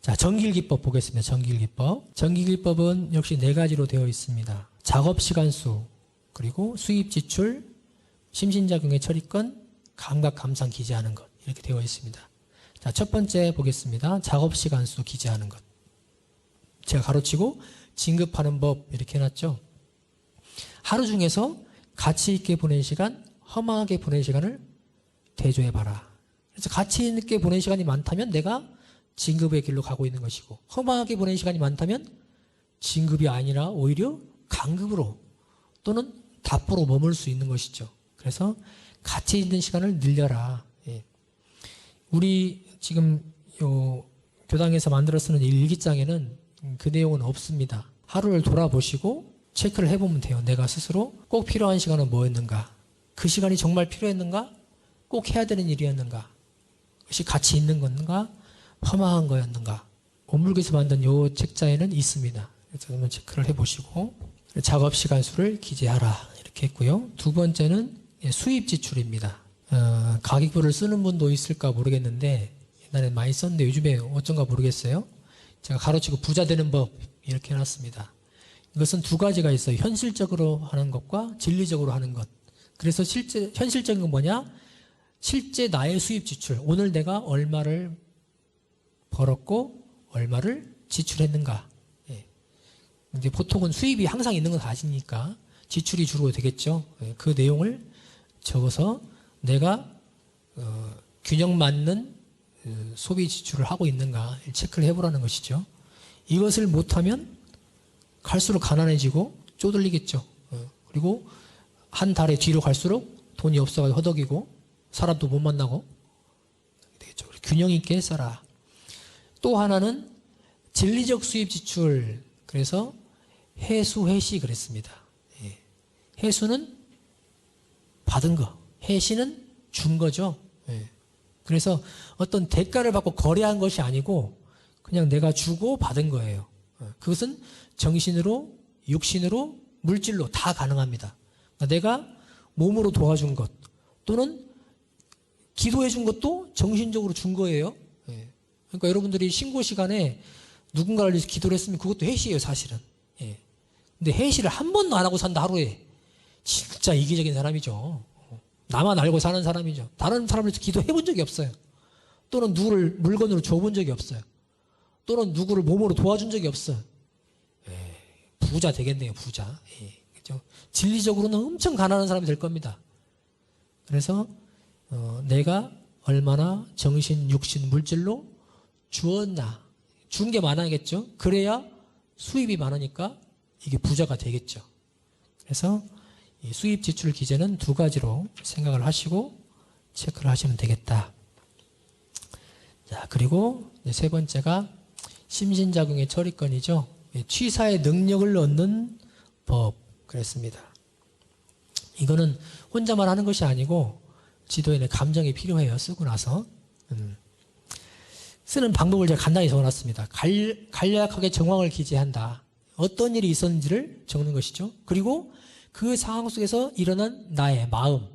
자, 정길기법 보겠습니다. 정길기법. 정길기법은 역시 네 가지로 되어 있습니다. 작업 시간 수, 그리고 수입 지출, 심신작용의 처리권, 감각 감상 기재하는 것. 이렇게 되어 있습니다. 자, 첫 번째 보겠습니다. 작업 시간 수 기재하는 것. 제가 가로치고 진급하는 법 이렇게 해놨죠. 하루 중에서 가치 있게 보낸 시간, 허망하게 보낸 시간을 대조해봐라. 그래서 가치 있게 보낸 시간이 많다면 내가 진급의 길로 가고 있는 것이고 허망하게 보낸 시간이 많다면 진급이 아니라 오히려 강급으로 또는 답보로 머물 수 있는 것이죠. 그래서 가치 있는 시간을 늘려라. 예. 우리 지금 요 교당에서 만들어 쓰는 일기장에는 그 내용은 없습니다. 하루를 돌아보시고 체크를 해보면 돼요. 내가 스스로 꼭 필요한 시간은 뭐였는가? 그 시간이 정말 필요했는가? 꼭 해야 되는 일이었는가? 그것이 가치 있는 건가? 허망한 거였는가? 온물교에서 만든 요 책자에는 있습니다. 그래서 한번 체크를 해보시고 작업 시간 수를 기재하라 이렇게 했고요. 두 번째는 예, 수입 지출입니다. 어, 가계부를 쓰는 분도 있을까 모르겠는데 옛날에 많이 썼는데 요즘에 어쩐가 모르겠어요. 제가 가로치고 부자 되는 법 이렇게 해놨습니다. 이것은 두 가지가 있어요. 현실적으로 하는 것과 진리적으로 하는 것. 그래서 실제 현실적인 건 뭐냐? 실제 나의 수입 지출. 오늘 내가 얼마를 벌었고 얼마를 지출했는가. 예. 이제 보통은 수입이 항상 있는 건 아시니까 지출이 주로 되겠죠. 예, 그 내용을 적어서 내가 어, 균형 맞는 어, 소비 지출을 하고 있는가 체크를 해보라는 것이죠. 이것을 못하면 갈수록 가난해지고 쪼들리겠죠. 어, 그리고 한 달에 뒤로 갈수록 돈이 없어가지고 허덕이고 사람도 못 만나고 되겠죠. 균형 있게 써라. 또 하나는 진리적 수입 지출. 그래서 해수 해시 그랬습니다. 예. 해수는 받은 거, 해시는 준 거죠. 예. 그래서 어떤 대가를 받고 거래한 것이 아니고 그냥 내가 주고 받은 거예요. 어, 그것은 정신으로, 육신으로, 물질로 다 가능합니다. 그러니까 내가 몸으로 도와준 것 또는 기도해 준 것도 정신적으로 준 거예요. 예. 그러니까 여러분들이 신고 시간에 누군가를 위해서 기도를 했으면 그것도 해시예요, 사실은. 예. 근데 해시를 한 번도 안 하고 산다, 하루에. 진짜 이기적인 사람이죠. 나만 알고 사는 사람이죠. 다른 사람을 위해서 기도해 본 적이 없어요. 또는 누구를 물건으로 줘본 적이 없어요. 또는 누구를 몸으로 도와준 적이 없어요. 예, 부자 되겠네요, 부자. 예, 그죠? 진리적으로는 엄청 가난한 사람이 될 겁니다. 그래서 어, 내가 얼마나 정신, 육신, 물질로 주었나 준 게 많아야겠죠. 그래야 수입이 많으니까 이게 부자가 되겠죠. 그래서 이 수입 지출 기재는 두 가지로 생각을 하시고 체크를 하시면 되겠다. 자, 그리고 세 번째가 심신작용의 처리권이죠. 예, 취사의 능력을 얻는 법 그랬습니다. 이거는 혼자만 하는 것이 아니고 지도인의 감정이 필요해요. 쓰고 나서 음. 쓰는 방법을 제가 간단히 적어놨습니다. 간, 간략하게 정황을 기재한다. 어떤 일이 있었는지를 적는 것이죠. 그리고 그 상황 속에서 일어난 나의 마음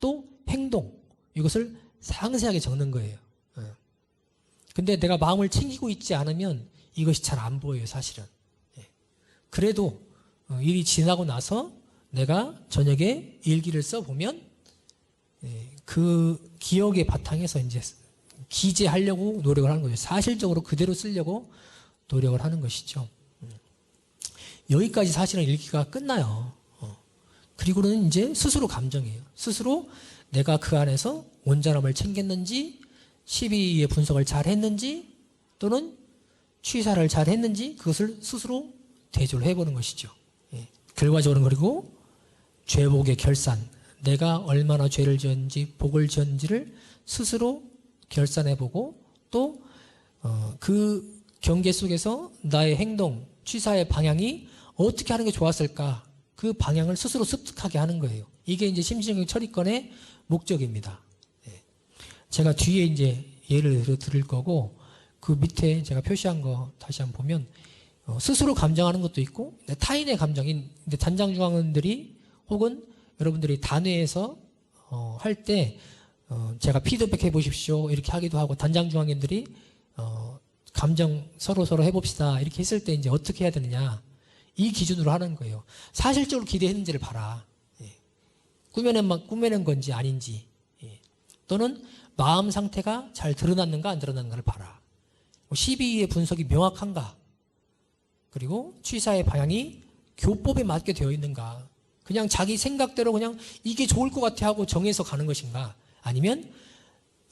또 행동 이것을 상세하게 적는 거예요. 예. 근데 내가 마음을 챙기고 있지 않으면 이것이 잘 안 보여요, 사실은. 예. 그래도 어, 일이 지나고 나서 내가 저녁에 일기를 써보면 예, 그 기억의 바탕에서 이제 기재하려고 노력을 하는 거죠. 사실적으로 그대로 쓰려고 노력을 하는 것이죠. 음. 여기까지 사실은 일기가 끝나요. 어. 그리고는 이제 스스로 감정이에요. 스스로 내가 그 안에서 온전함을 챙겼는지, 12의 분석을 잘 했는지, 또는 취사를 잘 했는지, 그것을 스스로 대조를 해보는 것이죠. 예. 결과적으로는 그리고 죄복의 결산, 내가 얼마나 죄를 지었는지, 복을 지었는지를 스스로 결산해보고, 또, 어, 그 경계 속에서 나의 행동, 취사의 방향이 어떻게 하는 게 좋았을까? 그 방향을 스스로 습득하게 하는 거예요. 이게 이제 심신경 처리권의 목적입니다. 예. 제가 뒤에 이제 예를 들어 드릴 거고 그 밑에 제가 표시한 거 다시 한번 보면 어, 스스로 감정하는 것도 있고 타인의 감정인 단장 중앙원들이 혹은 여러분들이 단회에서 어, 할때 어, 제가 피드백 해 보십시오 이렇게 하기도 하고 단장 중앙원들이 어, 감정 서로 서로 해봅시다. 이렇게 했을 때 이제 어떻게 해야 되느냐. 이 기준으로 하는 거예요. 사실적으로 기대했는지를 봐라. 예. 꾸며낸, 만- 꾸며낸 건지 아닌지. 예. 또는 마음 상태가 잘 드러났는가 안 드러났는가를 봐라. 12의 분석이 명확한가. 그리고 취사의 방향이 교법에 맞게 되어 있는가. 그냥 자기 생각대로 그냥 이게 좋을 것 같아 하고 정해서 가는 것인가. 아니면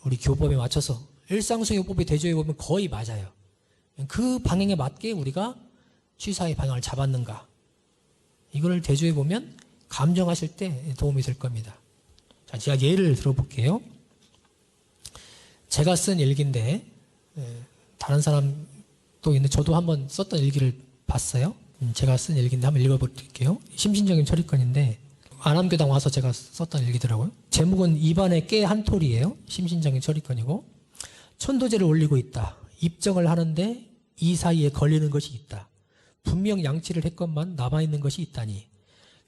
우리 교법에 맞춰서 일상수요법의 대조해 보면 거의 맞아요. 그 방향에 맞게 우리가 취사의 방향을 잡았는가. 이거를 대조해 보면 감정하실 때 도움이 될 겁니다. 자, 제가 예를 들어볼게요. 제가 쓴 일기인데 예, 다른 사람도 있는데 저도 한번 썼던 일기를 봤어요. 음, 제가 쓴 일기인데 한번 읽어볼게요. 심신적인 처리권인데 안암교당 와서 제가 썼던 일기더라고요. 제목은 입안에 깨 한 톨이에요. 심신적인 처리권이고 천도제를 올리고 있다. 입정을 하는데 이 사이에 걸리는 것이 있다. 분명 양치를 했건만 남아있는 것이 있다니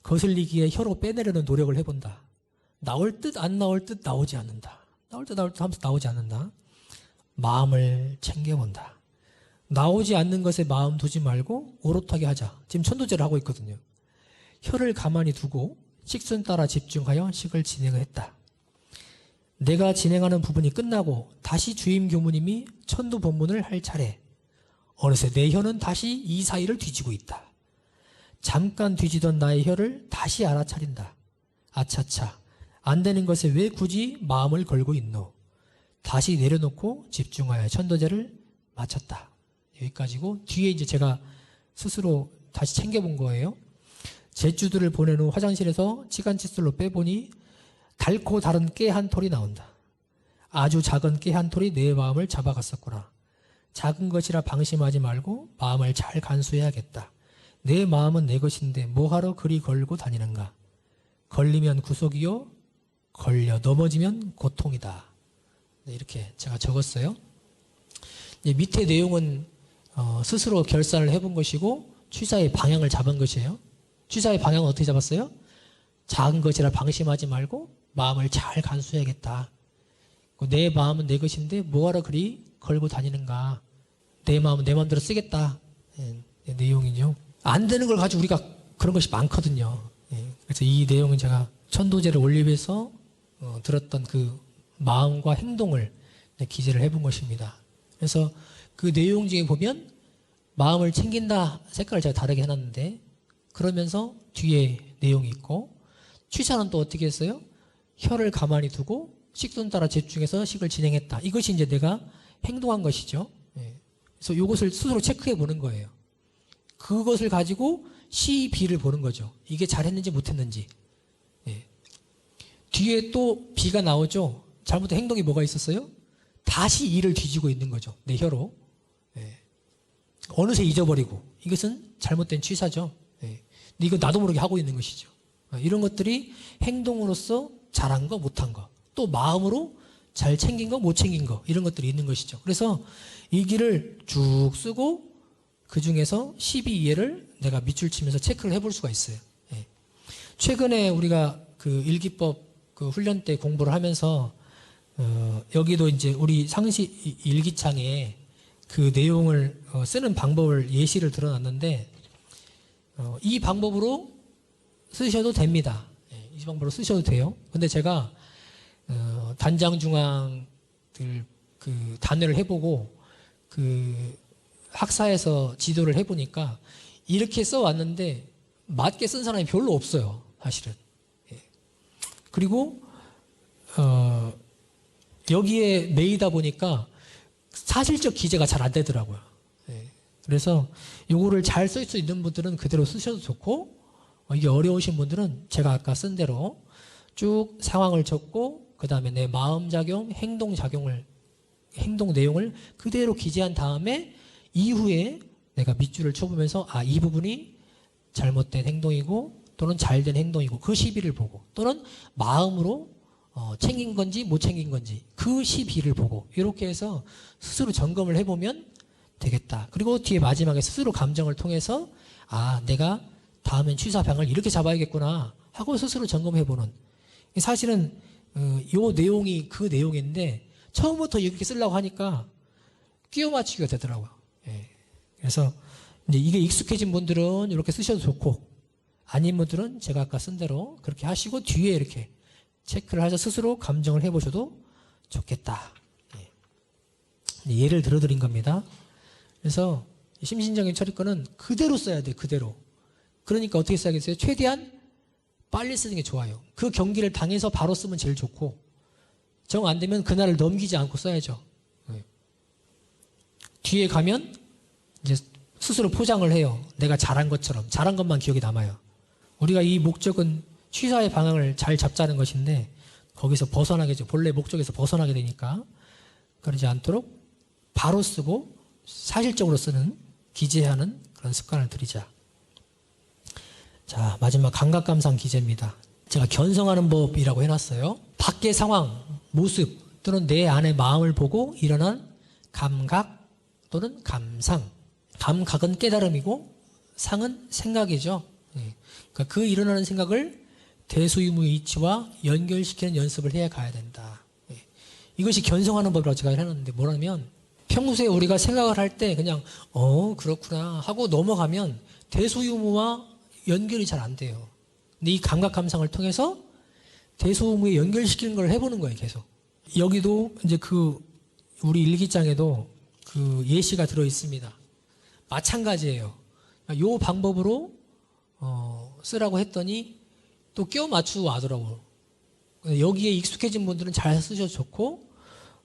거슬리기에 혀로 빼내려는 노력을 해본다. 나올 듯 안 나올 듯 나오지 않는다. 나올 듯 나올 듯 하면서 나오지 않는다. 마음을 챙겨본다. 나오지 않는 것에 마음 두지 말고 오롯하게 하자. 지금 천도제를 하고 있거든요. 혀를 가만히 두고 식순 따라 집중하여 식을 진행을 했다. 내가 진행하는 부분이 끝나고 다시 주임 교무님이 천도 본문을 할 차례. 어느새 내 혀는 다시 이 사이를 뒤지고 있다. 잠깐 뒤지던 나의 혀를 다시 알아차린다. 아차차. 안 되는 것에 왜 굳이 마음을 걸고 있노? 다시 내려놓고 집중하여 천도제를 마쳤다. 여기까지고 뒤에 이제 제가 스스로 다시 챙겨본 거예요. 제주들을 보낸 후 화장실에서 치간 칫솔로 빼보니 달고 다른 깨 한 톨이 나온다. 아주 작은 깨 한 톨이 내 마음을 잡아갔었구나. 작은 것이라 방심하지 말고 마음을 잘 간수해야겠다. 내 마음은 내 것인데 뭐하러 그리 걸고 다니는가? 걸리면 구속이요, 걸려 넘어지면 고통이다. 네, 이렇게 제가 적었어요. 이 밑에 내용은 어, 스스로 결산을 해본 것이고 취사의 방향을 잡은 것이에요. 취사의 방향은 어떻게 잡았어요? 작은 것이라 방심하지 말고 마음을 잘 간수해야겠다. 그내 마음은 내 것인데 뭐하러 그리 걸고 다니는가? 내 마음은 내 마음대로 쓰겠다. 예, 네, 내용이죠. 안 되는 걸 가지고 우리가 그런 것이 많거든요. 예, 그래서 이 내용은 제가 천도제를 올리면서 어, 들었던 그 마음과 행동을 네, 기재를 해본 것입니다. 그래서 그 내용 중에 보면 마음을 챙긴다 색깔을 제가 다르게 해놨는데 그러면서 뒤에 내용이 있고 취사는 또 어떻게 했어요? 혀를 가만히 두고 식순 따라 집중해서 식을 진행했다. 이것이 이제 내가 행동한 것이죠. 예. 그래서 이것을 스스로 체크해 보는 거예요. 그것을 가지고 시, 비를 보는 거죠. 이게 잘했는지 못했는지. 예. 뒤에 또 비가 나오죠. 잘못된 행동이 뭐가 있었어요? 다시 이를 뒤지고 있는 거죠. 내 혀로. 예. 어느새 잊어버리고. 이것은 잘못된 취사죠. 이거 나도 모르게 하고 있는 것이죠. 어, 이런 것들이 행동으로서 잘한 거, 못한 거. 또 마음으로 잘 챙긴 거, 못 챙긴 거. 이런 것들이 있는 것이죠. 그래서 이 길을 쭉 쓰고 그 중에서 12예를 내가 밑줄 치면서 체크를 해볼 수가 있어요. 예. 최근에 우리가 그 일기법 그 훈련 때 공부를 하면서 어, 여기도 이제 우리 상시 이- 일기창에 그 내용을 어, 쓰는 방법을 예시를 들어놨는데 어, 이 방법으로 쓰셔도 됩니다. 예, 이 방법으로 쓰셔도 돼요. 근데 제가 어, 단장 중앙들 그 단회를 해보고 그 학사에서 지도를 해보니까 이렇게 써왔는데 맞게 쓴 사람이 별로 없어요. 사실은. 예. 그리고 어, 여기에 매이다 보니까 사실적 기재가 잘 안 되더라고요. 예. 그래서 요거를 잘 쓸 수 있는 분들은 그대로 쓰셔도 좋고 어, 이게 어려우신 분들은 제가 아까 쓴 대로 쭉 상황을 적고 그 다음에 내 마음 작용, 행동 작용을 행동 내용을 그대로 기재한 다음에 이후에 내가 밑줄을 쳐보면서 아 이 부분이 잘못된 행동이고 또는 잘된 행동이고 그 시비를 보고 또는 마음으로 어, 챙긴 건지 못 챙긴 건지 그 시비를 보고 이렇게 해서 스스로 점검을 해보면 되겠다. 그리고 뒤에 마지막에 스스로 감정을 통해서 아 내가 다음엔 취사방을 이렇게 잡아야겠구나 하고 스스로 점검해 보는 사실은 어, 요 내용이 그 내용인데 처음부터 이렇게 쓰려고 하니까 끼워 맞추기가 되더라고요. 예. 그래서 이제 이게 익숙해진 분들은 이렇게 쓰셔도 좋고 아닌 분들은 제가 아까 쓴 대로 그렇게 하시고 뒤에 이렇게 체크를 하셔서 스스로 감정을 해보셔도 좋겠다. 예. 예를 들어드린 겁니다. 그래서 심신적인 처리권은 그대로 써야 돼, 그대로. 그러니까 어떻게 써야겠어요? 최대한 빨리 쓰는 게 좋아요. 그 경기를 당해서 바로 쓰면 제일 좋고, 정 안 되면 그날을 넘기지 않고 써야죠. 네. 뒤에 가면 이제 스스로 포장을 해요. 내가 잘한 것처럼. 잘한 것만 기억이 남아요. 우리가 이 목적은 취사의 방향을 잘 잡자는 것인데, 거기서 벗어나게죠. 본래 목적에서 벗어나게 되니까. 그러지 않도록 바로 쓰고 사실적으로 쓰는 기재하는 그런 습관을 들이자. 자, 마지막 감각 감상 기재입니다. 제가 견성하는 법이라고 해놨어요. 밖의 상황, 모습 또는 내 안의 마음을 보고 일어난 감각 또는 감상. 감각은 깨달음이고 상은 생각이죠. 예. 그러니까 그 일어나는 생각을 대수유무의 이치와 연결시키는 연습을 해 가야 된다. 예. 이것이 견성하는 법이라고 제가 해놨는데 뭐라면 평소에 우리가 생각을 할 때 그냥 어 그렇구나 하고 넘어가면 대소유무와 연결이 잘 안 돼요. 근데 이 감각 감상을 통해서 대소유무에 연결시키는 걸 해보는 거예요, 계속. 여기도 이제 그 우리 일기장에도 그 예시가 들어 있습니다. 마찬가지예요. 요 방법으로 어, 쓰라고 했더니 또 끼워 맞추고 하더라고요. 여기에 익숙해진 분들은 잘 쓰셔도 좋고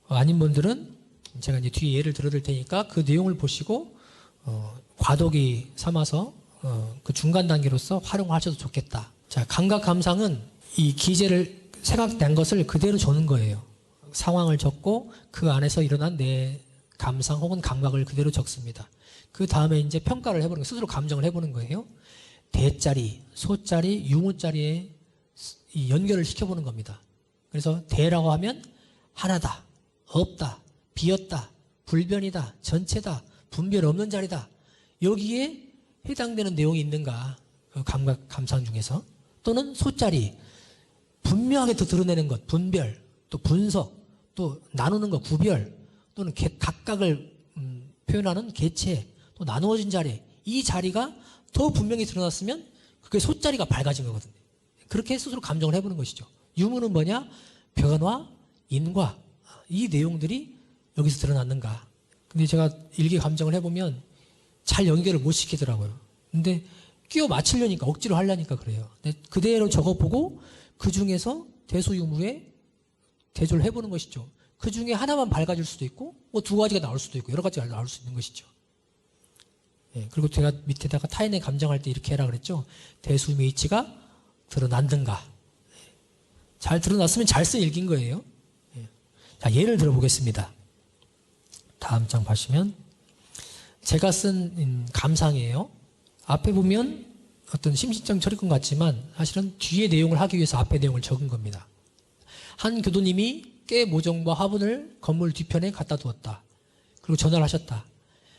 어, 아닌 분들은 제가 이제 뒤에 예를 들어드릴 테니까 그 내용을 보시고 어, 과도기 삼아서 어, 그 중간 단계로서 활용하셔도 좋겠다. 자, 감각 감상은 이 기재를 생각된 것을 그대로 적는 거예요. 상황을 적고 그 안에서 일어난 내 감상 혹은 감각을 그대로 적습니다. 그 다음에 이제 평가를 해보는 거, 스스로 감정을 해보는 거예요. 대자리, 소자리, 유무자리에 이 연결을 시켜보는 겁니다. 그래서 대라고 하면 하나다, 없다, 비었다, 불변이다, 전체다, 분별 없는 자리다. 여기에 해당되는 내용이 있는가? 그 감각 감상 중에서 또는 소자리 분명하게 더 드러내는 것, 분별, 또 분석, 또 나누는 것, 구별, 또는 개- 각각을 음, 표현하는 개체, 또 나누어진 자리. 이 자리가 더 분명히 드러났으면 그게 소자리가 밝아진 거거든요. 그렇게 스스로 감정을 해보는 것이죠. 유무는 뭐냐? 변화, 인과 이 내용들이 여기서 드러났는가. 근데 제가 일기 감정을 해보면 잘 연결을 못 시키더라고요. 근데 끼워 맞추려니까 억지로 하려니까 그래요. 근데 그대로 적어보고 그 중에서 대소 유무에 대조를 해보는 것이죠. 그 중에 하나만 밝아질 수도 있고 뭐 두 가지가 나올 수도 있고 여러 가지가 나올 수 있는 것이죠. 예, 그리고 제가 밑에다가 타인의 감정할 때 이렇게 해라 그랬죠. 대수유무의 이치가 드러난든가. 예. 잘 드러났으면 잘 쓴 일기인 거예요. 예. 자, 예를 들어보겠습니다. 다음 장 보시면 제가 쓴 음, 감상이에요. 앞에 보면 어떤 심신적 처리권 같지만 사실은 뒤에 내용을 하기 위해서 앞에 내용을 적은 겁니다. 한 교도님이 깨 모종과 화분을 건물 뒤편에 갖다 두었다. 그리고 전화를 하셨다.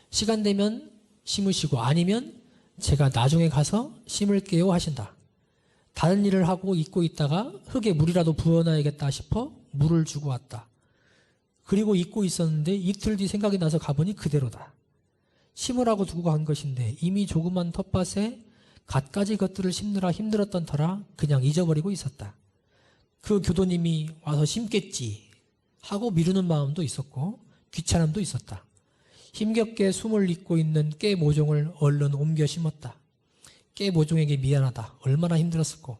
시간 되면 심으시고 아니면 제가 나중에 가서 심을게요 하신다. 다른 일을 하고 있고 있다가 흙에 물이라도 부어놔야겠다 싶어 물을 주고 왔다. 그리고 잊고 있었는데 이틀 뒤 생각이 나서 가보니 그대로다. 심으라고 두고 간 것인데 이미 조그만 텃밭에 갖가지 것들을 심느라 힘들었던 터라 그냥 잊어버리고 있었다. 그 교도님이 와서 심겠지 하고 미루는 마음도 있었고 귀찮음도 있었다. 힘겹게 숨을 잇고 있는 깨 모종을 얼른 옮겨 심었다. 깨 모종에게 미안하다. 얼마나 힘들었을꼬.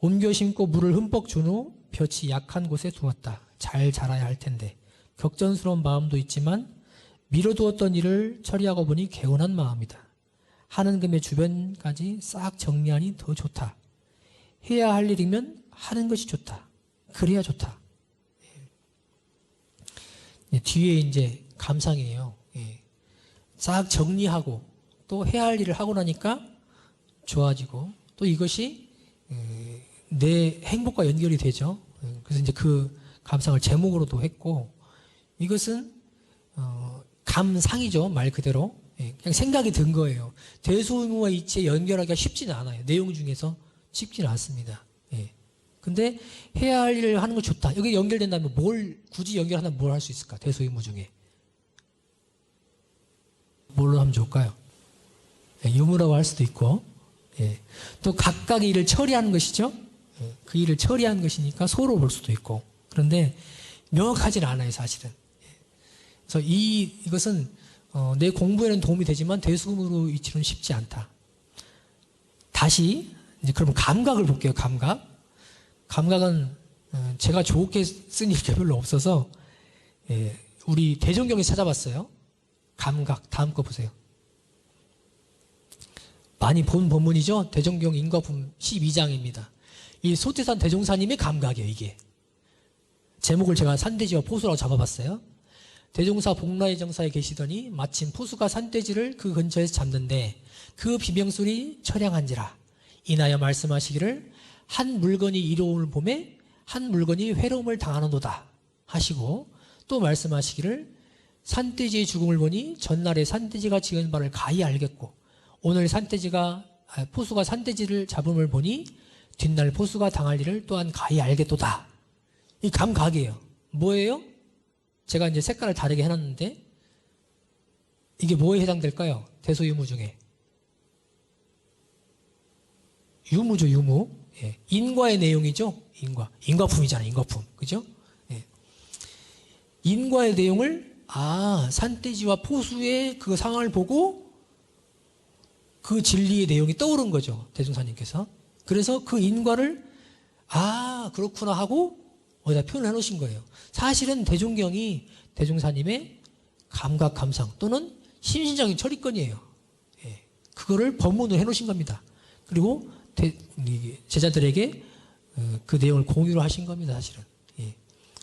옮겨 심고 물을 흠뻑 준 후 볕이 약한 곳에 두었다. 잘 자라야 할 텐데. 격전스러운 마음도 있지만 미뤄두었던 일을 처리하고 보니 개운한 마음이다. 하는 금의 주변까지 싹 정리하니 더 좋다. 해야 할 일이면 하는 것이 좋다. 그래야 좋다. 예, 뒤에 이제 감상이에요. 예. 싹 정리하고 또 해야 할 일을 하고 나니까 좋아지고 또 이것이 에, 내 행복과 연결이 되죠. 예, 그래서 이제 그 감상을 제목으로도 했고 이것은 어, 감상이죠 말 그대로 예, 그냥 생각이 든 거예요. 대소의무와 이치에 연결하기가 쉽지는 않아요. 내용 중에서 쉽지는 않습니다. 예. 근데 해야 할 일을 하는 거 좋다. 여기 연결된다면 뭘 굳이 연결하면 뭘 할 수 있을까? 대소의무 중에 하면 좋을까요? 예, 유무라고 할 수도 있고, 예. 또 각각의 일을 처리하는 것이죠. 예, 그 일을 처리하는 것이니까 소로 볼 수도 있고. 그런데 명확하진 않아요, 사실은. 예. 그래서 이 이것은 어, 내 공부에는 도움이 되지만 대수금으로 이치는 쉽지 않다. 다시 이제 그러면 감각을 볼게요. 감각. 감각은 어, 제가 좋게 쓴 일이 별로 없어서 예, 우리 대종경에 찾아봤어요. 감각 다음 거 보세요. 많이 본 본문이죠. 대종경 인과품 12장입니다. 이 소태산 대종사님의 감각이에요. 이게 제목을 제가 산돼지와 포수라고 잡아봤어요. 대종사 복라의 정사에 계시더니 마침 포수가 산돼지를 그 근처에서 잡는데 그 비명소리 처량한지라 이나여 말씀하시기를 한 물건이 이로움을 봄에 한 물건이 회로움을 당하는도다 하시고 또 말씀하시기를 산돼지의 죽음을 보니 전날에 산돼지가 지은 바를 가히 알겠고 오늘 산돼지가 아, 포수가 산돼지를 잡음을 보니 뒷날 포수가 당할 일을 또한 가히 알겠도다. 이 감각이에요. 뭐예요? 제가 이제 색깔을 다르게 해놨는데 이게 뭐에 해당될까요? 대소유무 중에 유무죠 유무 예. 인과의 내용이죠 인과 인과품이잖아요 인과품 그죠? 예. 인과의 내용을 아 산돼지와 포수의 그 상황을 보고 그 진리의 내용이 떠오른 거죠 대종사님께서 그래서 그 인과를 아 그렇구나 하고 어디다 표현해 놓으신 거예요 사실은 대종경이 대종사님의 감각 감상 또는 심신적인 처리권이에요 예. 그거를 법문으로 해 놓으신 겁니다 그리고 대- 이 제자들에게 어, 그 내용을 공유를 하신 겁니다 사실은 예.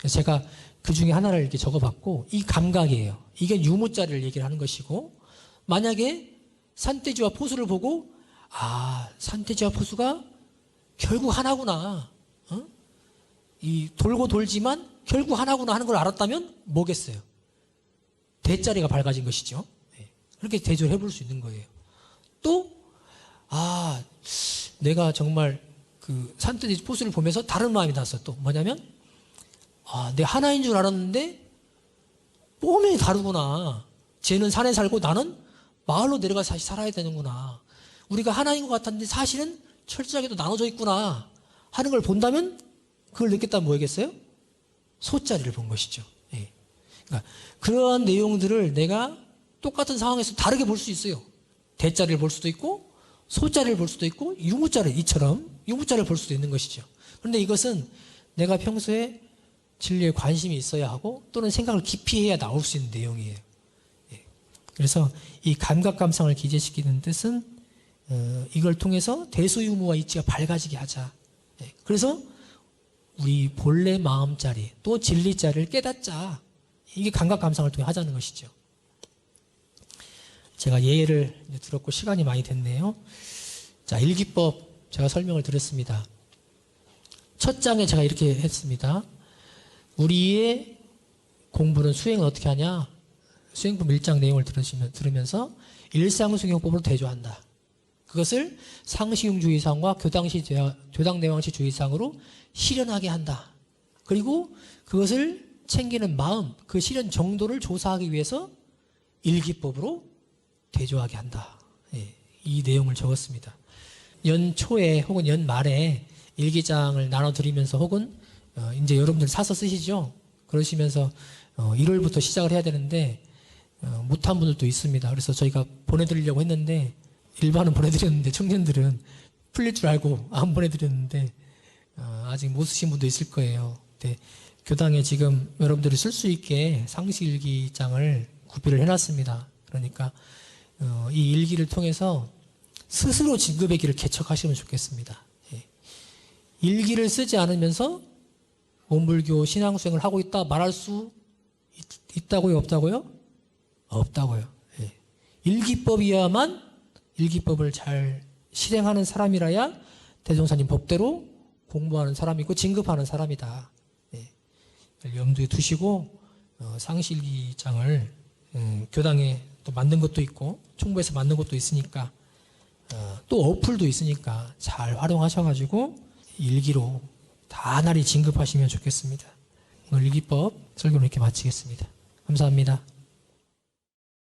제가 그 중에 하나를 이렇게 적어봤고 이 감각이에요 이게 유무자를 얘기를 하는 것이고 만약에 산돼지와 포수를 보고 아 산돼지와 포수가 결국 하나구나 어? 이 돌고 돌지만 결국 하나구나 하는 걸 알았다면 뭐겠어요 대자리가 밝아진 것이죠 예. 그렇게 대조를 해볼 수 있는 거예요 또 아 내가 정말 그 산돼지 포수를 보면서 다른 마음이 났어 또 뭐냐면 아, 내 하나인 줄 알았는데 뽀면이 다르구나. 쟤는 산에 살고 나는 마을로 내려가 다시 살아야 되는구나. 우리가 하나인 것 같았는데 사실은 철저하게도 나눠져 있구나 하는 걸 본다면 그걸 느꼈다면 뭐겠어요? 소자리를 본 것이죠. 예. 그러니까 그러한 내용들을 내가 똑같은 상황에서 다르게 볼 수 있어요. 대자리를 볼 수도 있고 소자리를 볼 수도 있고 유무자를 이처럼 유무자를 볼 수도 있는 것이죠. 그런데 이것은 내가 평소에 진리에 관심이 있어야 하고 또는 생각을 깊이 해야 나올 수 있는 내용이에요. 예. 그래서 이 감각 감상을 기재시키는 뜻은 어, 이걸 통해서 대소유무와 이치가 밝아지게 하자. 예. 그래서 우리 본래 마음자리 또 진리자리를 깨닫자. 이게 감각 감상을 통해 하자는 것이죠. 제가 예를 들었고 시간이 많이 됐네요. 자, 일기법 제가 설명을 드렸습니다. 첫 장에 제가 이렇게 했습니다. 우리의 공부는 수행을 어떻게 하냐? 수행법 1장 내용을 들으시면, 들으면서 일상수행법으로 대조한다. 그것을 상시용 주의상과 교당시 대화- 교당대왕시 주의상으로 실현하게 한다. 그리고 그것을 챙기는 마음, 그 실현 정도를 조사하기 위해서 일기법으로 대조하게 한다. 예, 이 내용을 적었습니다. 연초에 혹은 연말에 일기장을 나눠드리면서 혹은 어, 이제 여러분들 사서 쓰시죠? 그러시면서 어, 1월부터 시작을 해야 되는데 어, 못한 분들도 있습니다. 그래서 저희가 보내드리려고 했는데 일반은 보내드렸는데 청년들은 풀릴 줄 알고 안 보내드렸는데 어, 아직 못 쓰신 분도 있을 거예요. 근데 교당에 지금 여러분들이 쓸 수 있게 상시일기장을 구비를 해놨습니다. 그러니까 어, 이 일기를 통해서 스스로 진급의 길을 개척하시면 좋겠습니다. 예. 일기를 쓰지 않으면서 원불교 신앙수행을 하고 있다 말할 수 있, 다고요 없다고요? 없다고요. 예. 일기법이야만 일기법을 잘 실행하는 사람이라야 대종사님 법대로 공부하는 사람이고 진급하는 사람이다. 예. 염두에 두시고 어, 상실기장을 음, 교당에 또 만든 것도 있고 총부에서 만든 것도 있으니까 어, 또 어플도 있으니까 잘 활용하셔가지고 일기로 다나리 진급하시면 좋겠습니다. 오늘 일기법 설교는 이렇게 마치겠습니다. 감사합니다.